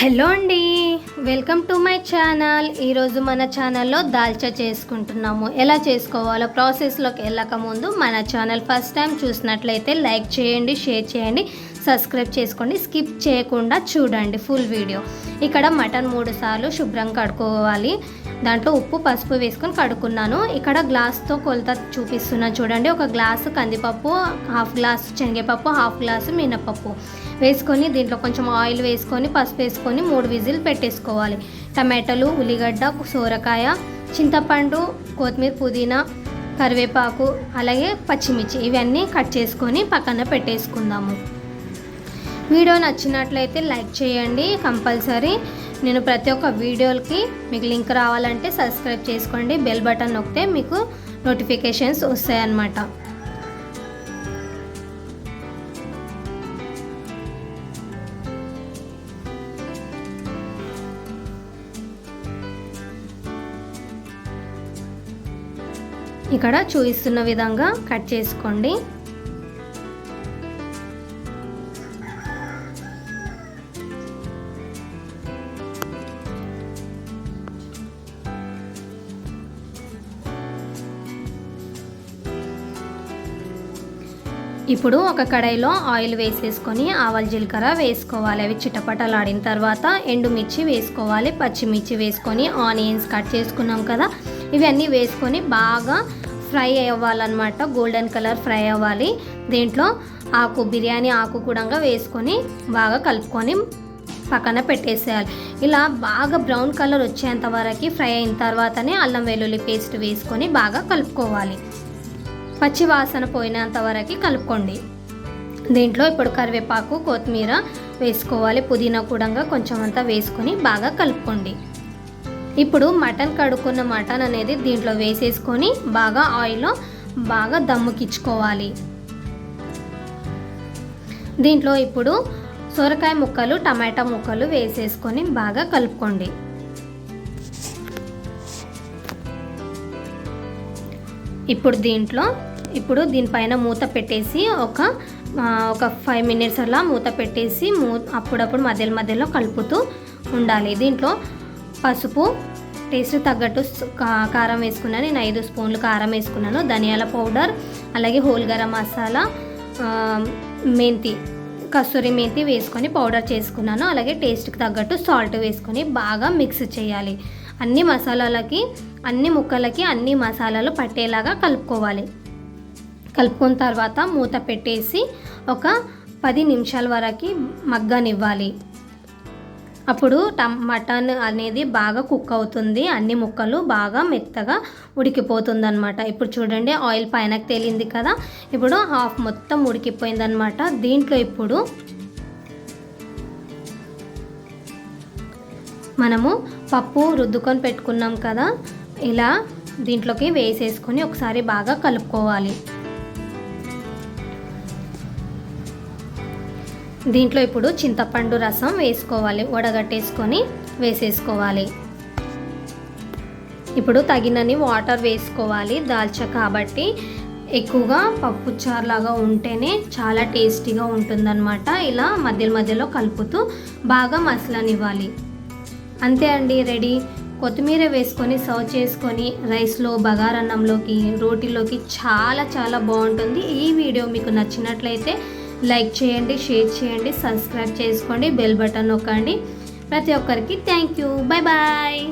Hello అండి. Welcome to my channel. ఈరోజు మన ఛానల్లో దాల్చా చేసుకుంటున్నాము. ఎలా చేసుకోవాలో ప్రాసెస్లోకి వెళ్ళక ముందు మన ఛానల్ ఫస్ట్ టైం చూసినట్లయితే లైక్ చేయండి షేర్ చేయండి సబ్స్క్రైబ్ చేసుకోండి స్కిప్ చేయకుండా చూడండి ఫుల్ వీడియో. ఇక్కడ మటన్ మూడు సార్లు శుభ్రంగా కడుక్కోవాలి. దాంట్లో ఉప్పు పసుపు వేసుకొని కడుక్కున్నాను. ఇక్కడ గ్లాస్తో కొలత చూపిస్తున్నా చూడండి. ఒక గ్లాసు కందిపప్పు హాఫ్ గ్లాస్ శనగపప్పు హాఫ్ గ్లాసు మినపప్పు వేసుకొని దీంట్లో కొంచెం ఆయిల్ వేసుకొని పసుపు వేసుకొని మూడు విజిల్ పెట్టేసుకోవాలి. టమాటాలు ఉల్లిగడ్డ సోరకాయ చింతపండు కొత్తిమీర పుదీనా కరివేపాకు అలాగే పచ్చిమిర్చి ఇవన్నీ కట్ చేసుకొని పక్కన పెట్టేసుకుందాము. వీడియో నచ్చినట్లయితే లైక్ చేయండి కంపల్సరీ. నేను ప్రతి ఒక్క వీడియోలకి మీకు లింక్ రావాలంటే సబ్స్క్రైబ్ చేసుకోండి. బెల్ బటన్ నొక్కితే మీకు నోటిఫికేషన్స్ వస్తాయన్నమాట. ఇక్కడ చూపిస్తున్న విధంగా కట్ చేసుకోండి. ఇప్పుడు ఒక కడాయిలో ఆయిల్ వేసేసుకొని ఆవాల జీలకర్ర వేసుకోవాలి. అవి చిటపటలాడిన తర్వాత ఎండుమిర్చి వేసుకోవాలి. పచ్చిమిర్చి వేసుకొని ఆనియన్స్ కట్ చేసుకున్నాం కదా ఇవన్నీ వేసుకొని బాగా ఫ్రై అవ్వాలన్నమాట. గోల్డెన్ కలర్ ఫ్రై అవ్వాలి. దీంట్లో ఆకు బిర్యానీ ఆకు కూడా వేసుకొని బాగా కలుపుకొని పక్కన పెట్టేసేయాలి. ఇలా బాగా బ్రౌన్ కలర్ వచ్చేంత వరకు ఫ్రై అయిన తర్వాతనే అల్లం వెల్లుల్లి పేస్ట్ వేసుకొని బాగా కలుపుకోవాలి. పచ్చి వాసన పోయినంత వరకు కలుపుకోండి. దీంట్లో ఇప్పుడు కరివేపాకు కొత్తిమీర వేసుకోవాలి. పుదీనా కూడా కొంచెం అంతా వేసుకొని బాగా కలుపుకోండి. ఇప్పుడు మటన్ కడుక్కున్న మటన్ అనేది దీంట్లో వేసేసుకొని బాగా ఆయిల్లో బాగా దమ్ముకిచ్చుకోవాలి. దీంట్లో ఇప్పుడు సొరకాయ ముక్కలు టమాటా ముక్కలు వేసేసుకొని బాగా కలుపుకోండి. ఇప్పుడు దీంట్లో ఇప్పుడు దీనిపైన మూత పెట్టేసి ఒక ఒక ఫైవ్ మినిట్స్ అలా మూత పెట్టేసి మూ అప్పుడప్పుడు మధ్యలో మధ్యలో కలుపుతూ ఉండాలి. దీంట్లో పసుపు టేస్ట్ తగ్గట్టు కారం వేసుకున్నాను నేను ఐదు స్పూన్లు కారం వేసుకున్నాను. ధనియాల పౌడర్ అలాగే హోల్ గరం మసాలా మెంతి కస్తూరి మెంతి వేసుకొని పౌడర్ చేసుకున్నాను. అలాగే టేస్ట్కి తగ్గట్టు సాల్ట్ వేసుకొని బాగా మిక్స్ చేయాలి. అన్ని మసాలాలకి అన్ని ముక్కలకి అన్ని మసాలాలు పట్టేలాగా కలుపుకోవాలి. కలుపుకున్న తర్వాత మూత పెట్టేసి ఒక పది నిమిషాల వరకు మగ్గనివ్వాలి. అప్పుడు టమ్ మటన్ అనేది బాగా కుక్ అవుతుంది. అన్ని ముక్కలు బాగా మెత్తగా ఉడికిపోతుంది అనమాట ఇప్పుడు చూడండి ఆయిల్ పైనకి తేలింది కదా? ఇప్పుడు హాఫ్ మొత్తం ఉడికిపోయిందనమాట దీంట్లో ఇప్పుడు మనము పప్పు రుద్దుకొని పెట్టుకున్నాం కదా? ఇలా దీంట్లోకి వేసేసుకొని ఒకసారి బాగా కలుపుకోవాలి. దీంట్లో ఇప్పుడు చింతపండు రసం వేసుకోవాలి. వడగట్టేసుకొని వేసేసుకోవాలి. ఇప్పుడు తగినన్ని వాటర్ వేసుకోవాలి. దాల్చా కాబట్టి ఎక్కువగా పప్పుచారులాగా ఉంటేనే చాలా టేస్టీగా ఉంటుందన్నమాట. ఇలా మధ్య మధ్యలో కలుపుతూ బాగా మసలనివ్వాలి. అంతే అండి రెడీ? కొత్తిమీర వేసుకొని సర్వ్ చేసుకొని రైస్లో బగారన్నంలోకి రోటీలోకి చాలా చాలా బాగుంటుంది. ఈ వీడియో మీకు నచ్చినట్లయితే లైక్ చేయండి షేర్ చేయండి సబ్స్క్రైబ్ చేసుకోండి బెల్ బటన్ నొక్కండి. ప్రతి ఒక్కరికి థ్యాంక్ యూ. Bye bye.